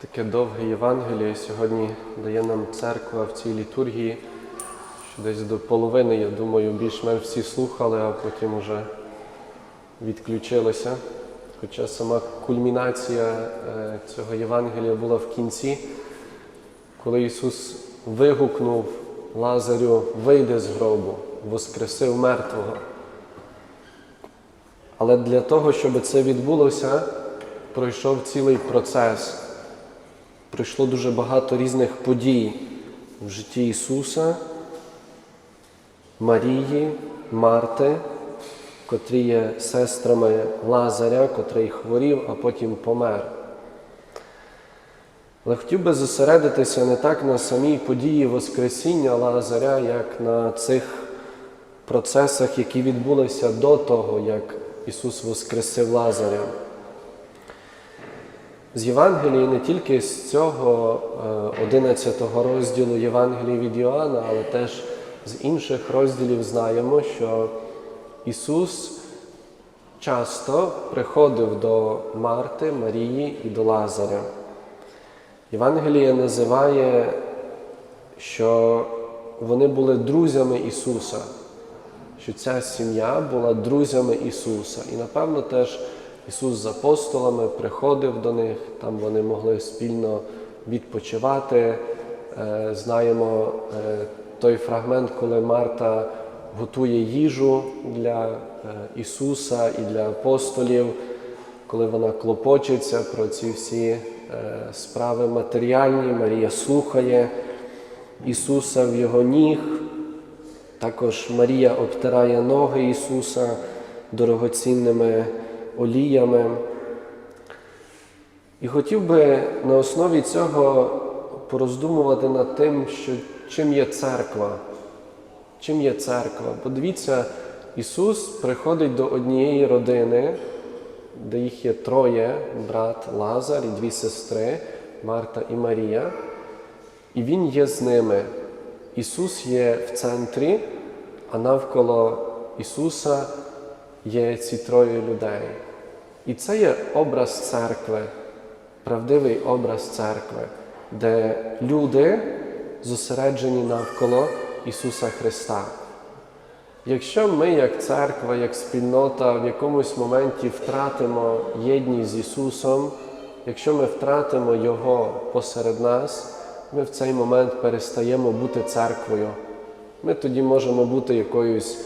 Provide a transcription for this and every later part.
Таке довге Євангеліє сьогодні дає нам церква в цій літургії, що десь до половини, я думаю, більш-менш всі слухали, а потім уже відключилися. Хоча сама кульмінація е, цього Євангелія була в кінці, коли Ісус вигукнув Лазарю, вийди з гробу, воскресив мертвого. Але для того, щоб це відбулося, пройшов цілий процес. Пройшло дуже багато різних подій в житті Ісуса, Марії, Марти, котрі є сестрами Лазаря, котрий хворів, а потім помер. Але хотів би зосередитися не так на самій події Воскресіння Лазаря, як на цих процесах, які відбулися до того, як Ісус Воскресив Лазаря. З Євангелії не тільки з цього 11 розділу Євангелії від Йоанна, але теж з інших розділів знаємо, що Ісус часто приходив до Марти, Марії і до Лазаря. Євангеліє називає, що вони були друзями Ісуса, що ця сім'я була друзями Ісуса. І, напевно, теж Ісус з апостолами приходив до них, там вони могли спільно відпочивати. Е, Знаємо е, той фрагмент, коли Марта готує їжу для е, Ісуса і для апостолів, коли вона клопочеться про ці всі справи матеріальні, Марія слухає Ісуса в Його ніг. Також Марія обтирає ноги Ісуса дорогоцінними оліями. І хотів би на основі цього пороздумувати над тим, що чим є церква. Чим є церква? Подивіться, Ісус приходить до однієї родини, де їх є троє: брат Лазар і дві сестри Марта і Марія. І Він є з ними. Ісус є в центрі, а навколо Ісуса є ці троє людей. І це є образ церкви, правдивий образ церкви, де люди зосереджені навколо Ісуса Христа. Якщо ми, як церква, як спільнота, в якомусь моменті втратимо єдність з Ісусом, якщо ми втратимо Його посеред нас, ми в цей момент перестаємо бути церквою. Ми тоді можемо бути якоюсь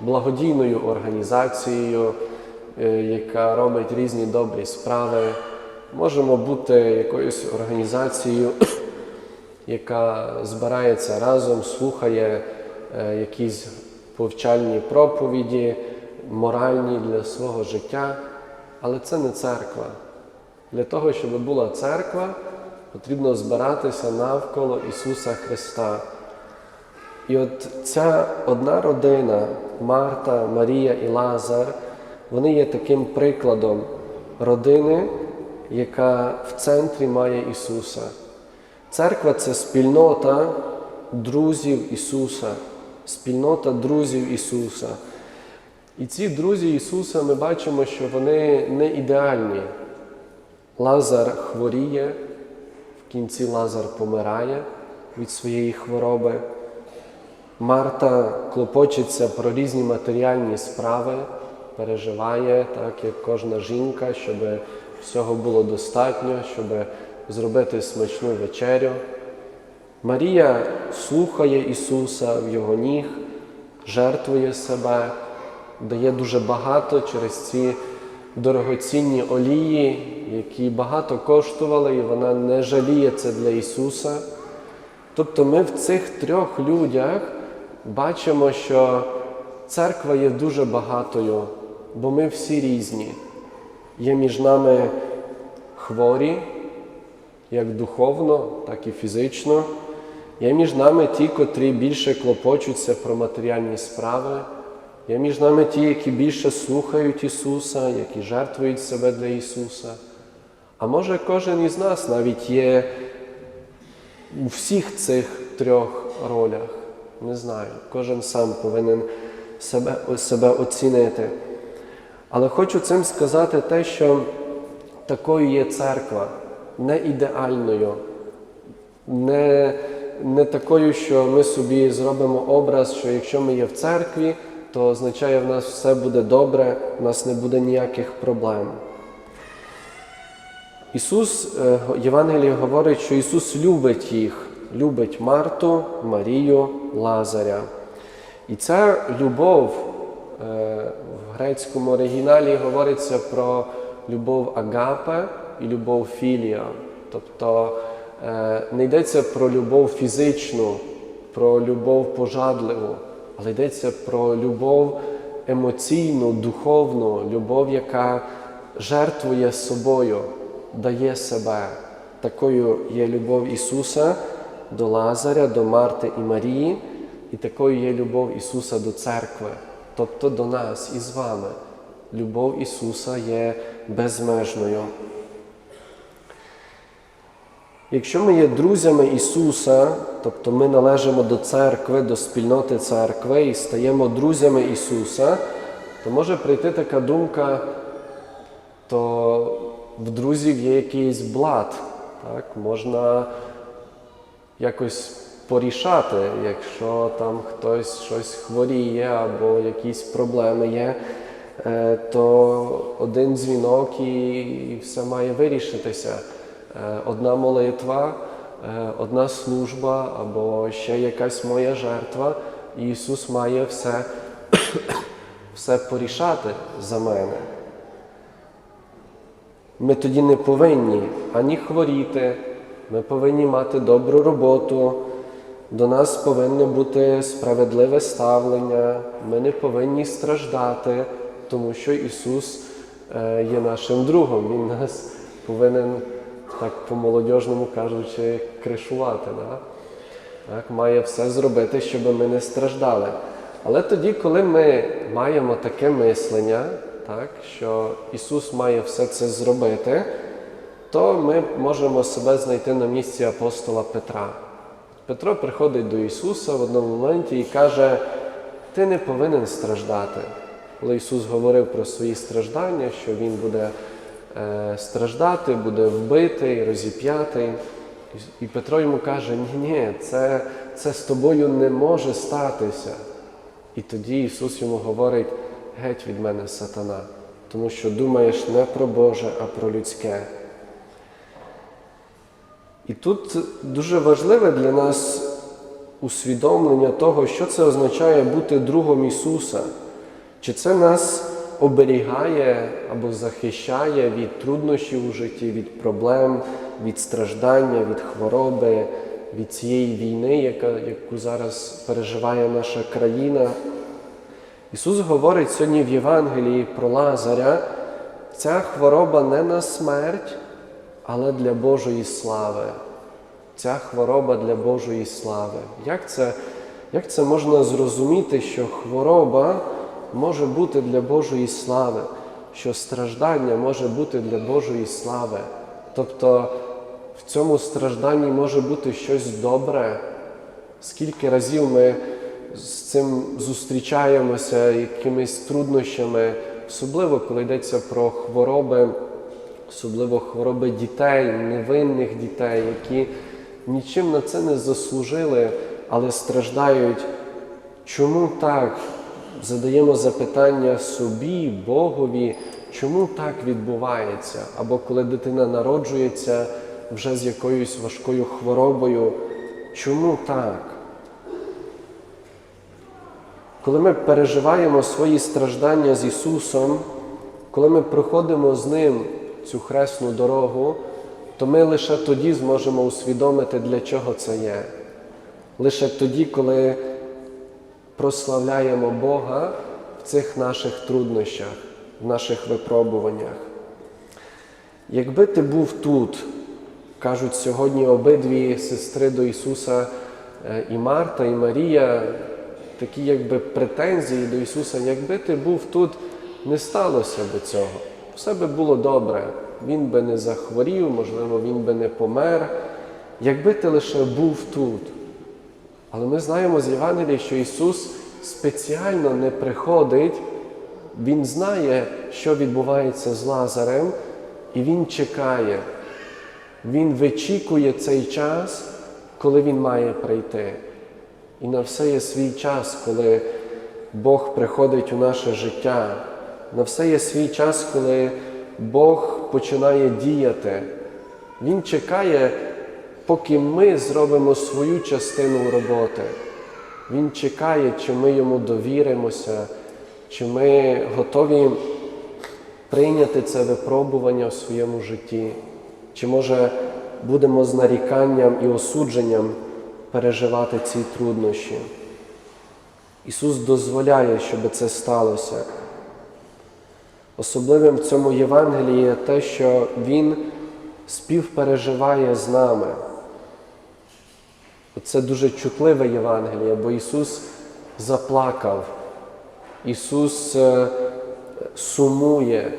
благодійною організацією, яка робить різні добрі справи. Можемо бути якоюсь організацією, яка збирається разом, слухає е, якісь повчальні проповіді, моральні для свого життя. Але це не церква. Для того, щоб була церква, потрібно збиратися навколо Ісуса Христа. І от ця одна родина, Марта, Марія і Лазар, вони є таким прикладом родини, яка в центрі має Ісуса. Церква це спільнота друзів Ісуса, спільнота друзів Ісуса. І ці друзі Ісуса ми бачимо, що вони не ідеальні. Лазар хворіє, в кінці Лазар помирає від своєї хвороби. Марта клопочеться про різні матеріальні справи, переживає, так як кожна жінка, щоб всього було достатньо, щоб зробити смачну вечерю. Марія слухає Ісуса в Його ніг, жертвує себе, дає дуже багато через ці дорогоцінні олії, які багато коштували, і вона не жаліє це для Ісуса. Тобто ми в цих трьох людях бачимо, що церква є дуже багатою, бо ми всі різні. Є між нами хворі, як духовно, так і фізично. Є між нами ті, котрі більше клопочуться про матеріальні справи. Є між нами ті, які більше слухають Ісуса, які жертвують себе для Ісуса. А може кожен із нас навіть є у всіх цих трьох ролях. Не знаю, кожен сам повинен себе, себе оцінити. Але хочу цим сказати те, що такою є церква. не ідеальною, не, не такою, що ми собі зробимо образ, що якщо ми є в церкві, то означає, в нас все буде добре, в нас не буде ніяких проблем. Ісус, е, Євангеліє говорить, що Ісус любить їх, любить Марту, Марію, Лазаря. І ця любов в грецькому оригіналі говориться про любов агапе і любов філія. Тобто е, не йдеться про любов фізичну, про любов пожадливу, але йдеться про любов емоційну, духовну, любов, яка жертвує собою, дає себе. Такою є любов Ісуса до Лазаря, до Марти і Марії, і такою є любов Ісуса до церкви, тобто до нас і з вами. Любов Ісуса є безмежною. Якщо ми є друзями Ісуса, тобто ми належимо до церкви, до спільноти церкви і стаємо друзями Ісуса, то може прийти така думка, то в друзів є якийсь блат. Так? Можна якось порішати, якщо там хтось щось хворіє або якісь проблеми є, е, то один дзвінок і, все має вирішитися. Е, Одна молитва, е, одна служба або ще якась моя жертва, Ісус має все, все порішати за мене. Ми тоді не повинні ані хворіти, ми повинні мати добру роботу, до нас повинно бути справедливе ставлення, ми не повинні страждати, тому що Ісус е, є нашим другом. Він нас повинен, так по-молодіжному кажучи, кришувати. Да? Так, має все зробити, щоб ми не страждали. Але тоді, коли ми маємо таке мислення, так, що Ісус має все це зробити, то ми можемо себе знайти на місці апостола Петра. Петро приходить до Ісуса в одному моменті і каже: Ти не повинен страждати. Коли Ісус говорив про свої страждання, що Він буде е, страждати, буде вбитий, розіп'ятий. І Петро йому каже: Ні, ні, це, це з тобою не може статися. І тоді Ісус йому говорить: геть від мене, сатана, тому що думаєш не про Боже, а про людське. І тут дуже важливе для нас усвідомлення того, що це означає бути другом Ісуса. Чи це нас оберігає або захищає від труднощів у житті, від проблем, від страждання, від хвороби, від цієї війни, яка, яку зараз переживає наша країна. Ісус говорить сьогодні в Євангелії про Лазаря, ця хвороба не на смерть, але для Божої слави. Ця хвороба для Божої слави. Як це, як це можна зрозуміти, що хвороба може бути для Божої слави, що страждання може бути для Божої слави? Тобто в цьому стражданні може бути щось добре. Скільки разів ми з цим зустрічаємося, якимись труднощами, особливо коли йдеться про хвороби, особливо хвороби дітей, невинних дітей, які нічим на це не заслужили, але страждають. Чому так? Задаємо запитання собі, Богові, чому так відбувається? Або коли дитина народжується вже з якоюсь важкою хворобою, чому так? Коли ми переживаємо свої страждання з Ісусом, коли ми проходимо з Ним цю хресну дорогу, то ми лише тоді зможемо усвідомити, для чого це є. Лише тоді, коли прославляємо Бога в цих наших труднощах, в наших випробуваннях. Якби ти був тут, кажуть сьогодні обидві сестри до Ісуса е, і Марта, і Марія, такі якби претензії до Ісуса, якби ти був тут, не сталося би цього. Все би було добре. Він би не захворів, можливо, він би не помер, якби ти лише був тут. Але ми знаємо з Євангелії, що Ісус спеціально не приходить, Він знає, що відбувається з Лазарем, і Він чекає. Він вичікує цей час, коли Він має прийти. І на все є свій час, коли Бог приходить у наше життя. На все є свій час, коли Бог починає діяти. Він чекає, поки ми зробимо свою частину роботи. Він чекає, чи ми йому довіримося, чи ми готові прийняти це випробування в своєму житті, чи може будемо з наріканням і осудженням переживати ці труднощі. Ісус дозволяє, щоб це сталося. Особливим в цьому Євангелії є те, що Він співпереживає з нами. Це дуже чутливе Євангеліє, бо Ісус заплакав, Ісус е, сумує,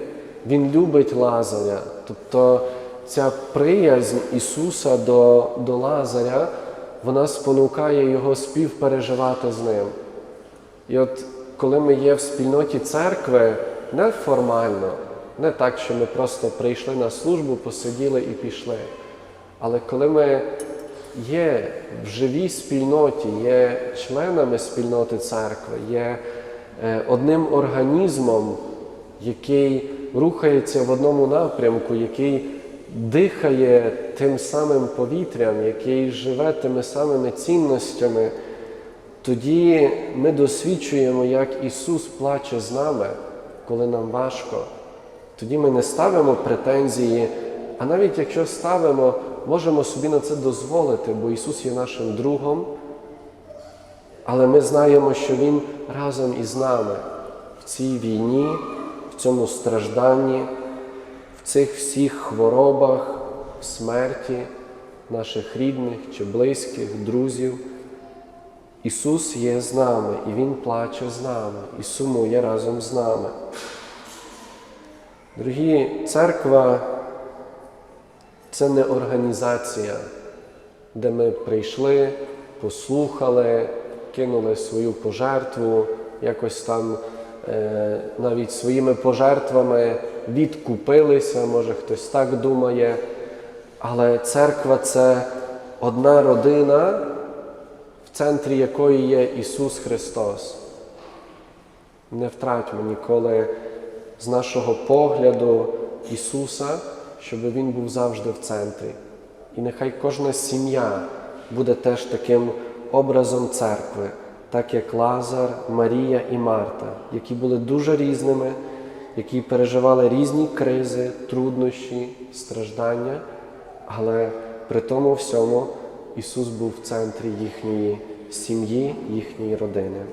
Він любить Лазаря. Тобто ця приязнь Ісуса до, до Лазаря, вона спонукає Його співпереживати з ним. І от коли ми є в спільноті церкви, не формально, не так, що ми просто прийшли на службу, посиділи і пішли. Але коли ми є в живій спільноті, є членами спільноти церкви, є е, одним організмом, який рухається в одному напрямку, який дихає тим самим повітрям, який живе тими самими цінностями, тоді ми досвідчуємо, як Ісус плаче з нами, коли нам важко. Тоді ми не ставимо претензії, а навіть якщо ставимо, можемо собі на це дозволити, бо Ісус є нашим другом, але ми знаємо, що Він разом із нами в цій війні, в цьому стражданні, в цих всіх хворобах, в смерті наших рідних чи близьких, друзів. Ісус є з нами, і Він плаче з нами, і сумує разом з нами. Дорогі, церква це не організація, де ми прийшли, послухали, кинули свою пожертву, якось там е, навіть своїми пожертвами відкупилися, може хтось так думає. Але церква це одна родина, в центрі якої є Ісус Христос. Не втратьмо ніколи з нашого погляду Ісуса, щоб Він був завжди в центрі. І нехай кожна сім'я буде теж таким образом церкви, так як Лазар, Марія і Марта, які були дуже різними, які переживали різні кризи, труднощі, страждання, але при тому всьому Ісус був в центрі їхньої сім'ї, їхньої родини.